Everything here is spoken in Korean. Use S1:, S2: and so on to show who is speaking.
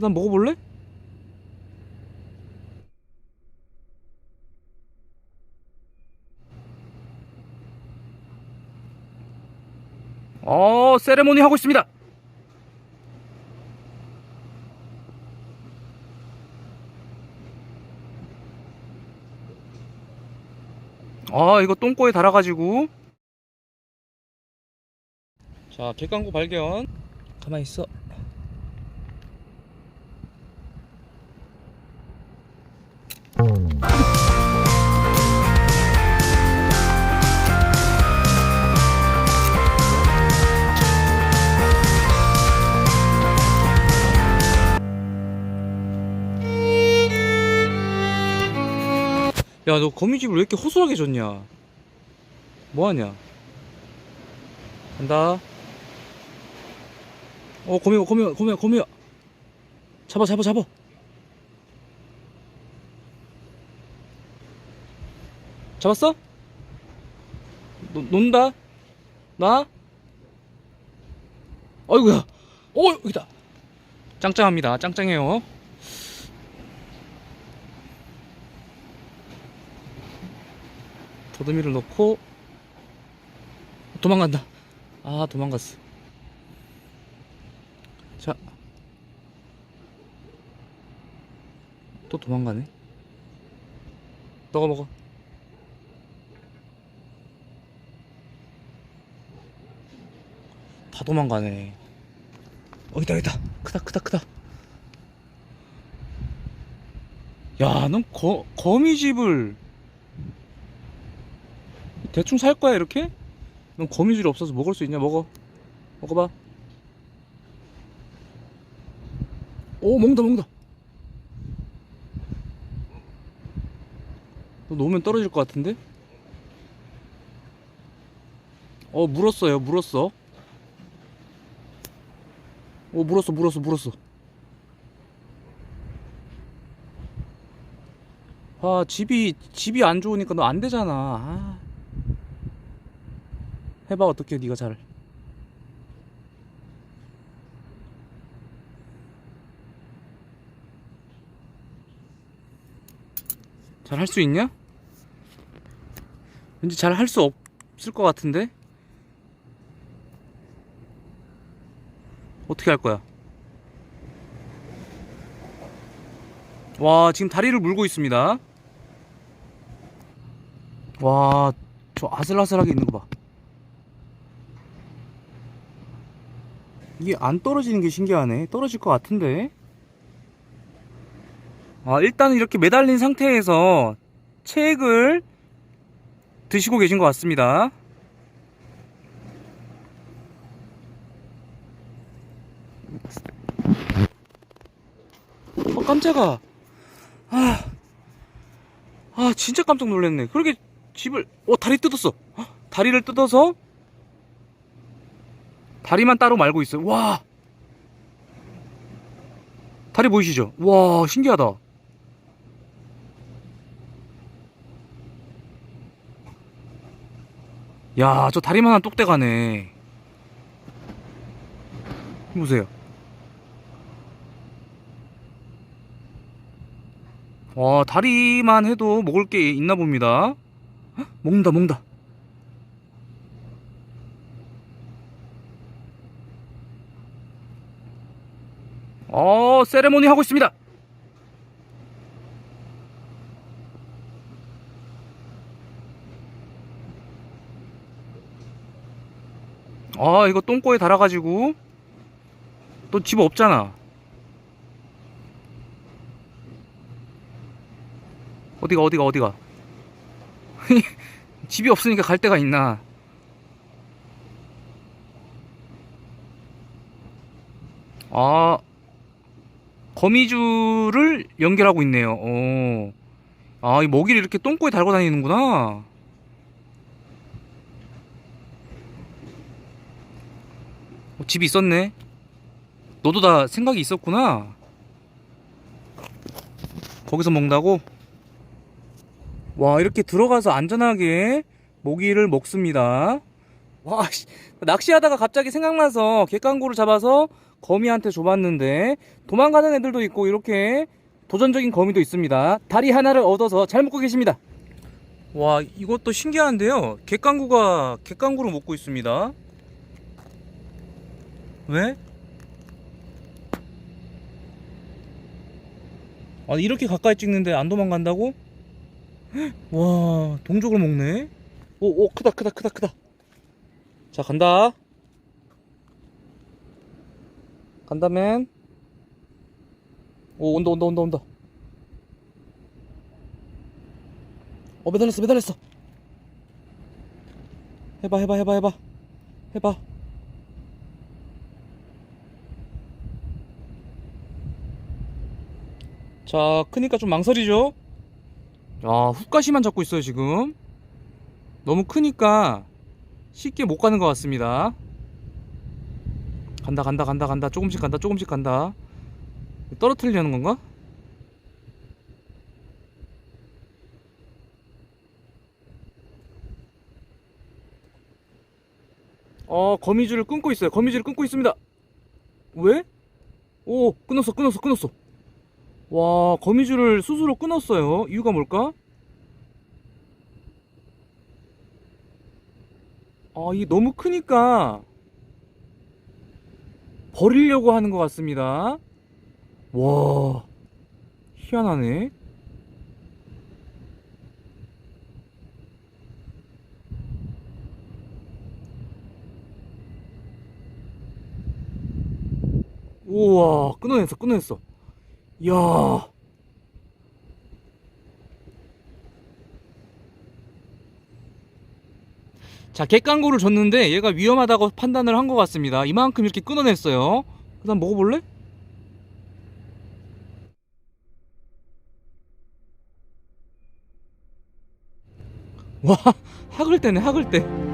S1: 일단 먹어볼래? 어, 세레모니 하고 있습니다. 아, 이거 똥꼬에 달아가지고. 자, 객광고 발견. 가만히 있어. 야, 너 거미집을 왜 이렇게 허술하게 줬냐? 뭐하냐? 간다. 어, 거미야, 거미야, 거미야, 거미야. 잡아, 잡아, 잡아. 잡았어? 노, 논다? 나? 어이구야. 어, 여기다. 짱짱합니다. 짱짱해요. 도드미를 넣고 도망간다. 아, 도망갔어. 자. 또 도망가네. 너가 먹어. 다 도망가네. 어, 있다, 있다. 크다, 크다, 크다. 야, 넌 거, 거미집을 대충 살 거야, 이렇게? 넌 거미줄이 없어서 먹을 수 있냐? 먹어. 먹어봐. 오, 먹는다, 먹는다. 너 놓으면 떨어질 것 같은데? 어, 물었어요, 물었어. 오, 물었어, 물었어, 물었어. 아, 집이, 집이 안 좋으니까 너 안 되잖아. 아. 해봐, 어떻게, 네가 잘. 잘 할 수 있냐? 왠지 잘 할 수 없을 것 같은데? 어떻게 할 거야? 와, 지금 다리를 물고 있습니다. 와, 저 아슬아슬하게 있는 거 봐. 이게 안 떨어지는 게 신기하네. 떨어질 것 같은데. 아, 일단은 이렇게 매달린 상태에서 책을 드시고 계신 것 같습니다. 어, 깜짝아. 아, 아, 진짜 깜짝 놀랐네. 그렇게 집을, 어, 다리 뜯었어. 헉, 다리를 뜯어서 다리만 따로 말고 있어요. 와. 다리 보이시죠? 와, 신기하다. 야, 저 다리만한 똑대 가네. 보세요. 와, 다리만 해도 먹을 게 있나 봅니다. 헉, 먹는다, 먹는다. 어, 세레모니 하고 있습니다. 아, 이거 똥꼬에 달아가지고 또 집 없잖아. 어디가 어디가 어디가? 집이 없으니까 갈 데가 있나? 아, 거미줄을 연결하고 있네요. 어. 아, 이 먹이를 이렇게 똥꼬에 달고 다니는구나. 어, 집이 있었네. 너도 다 생각이 있었구나. 거기서 먹는다고? 와, 이렇게 들어가서 안전하게 모기를 먹습니다. 와, 씨, 낚시하다가 갑자기 생각나서 갯강구를 잡아서 거미한테 줘봤는데 도망가는 애들도 있고 이렇게 도전적인 거미도 있습니다. 다리 하나를 얻어서 잘 먹고 계십니다. 와 이것도 신기한데요. 갯강구가 갯강구를 먹고 있습니다. 왜? 아 이렇게 가까이 찍는데 안 도망간다고? 헉, 와 동족을 먹네. 오 오 크다 크다 크다 크다. 자 간다. 간다맨. 오 온다 온다 온다 온다. 어 매달렸어 매달렸어. 해봐 해봐 해봐 해봐 해봐. 자 크니까 좀 망설이죠. 야 훅가시만 잡고 있어요 지금. 너무 크니까 쉽게 못 가는 것 같습니다. 간다 간다 간다 간다 조금씩 간다 조금씩 간다. 떨어뜨리려는 건가? 어 거미줄을 끊고 있어요. 거미줄을 끊고 있습니다. 왜? 오 끊었어 끊었어 끊었어. 와 거미줄을 스스로 끊었어요. 이유가 뭘까? 아, 이게 너무 크니까 버리려고 하는 것 같습니다. 와, 희한하네. 우와, 끊어냈어, 끊어냈어. 이야. 자, 갯강구를 줬는데 얘가 위험하다고 판단을 한 것 같습니다. 이만큼 이렇게 끊어냈어요. 그 다음 먹어볼래? 와, 학을 때네, 학을 때.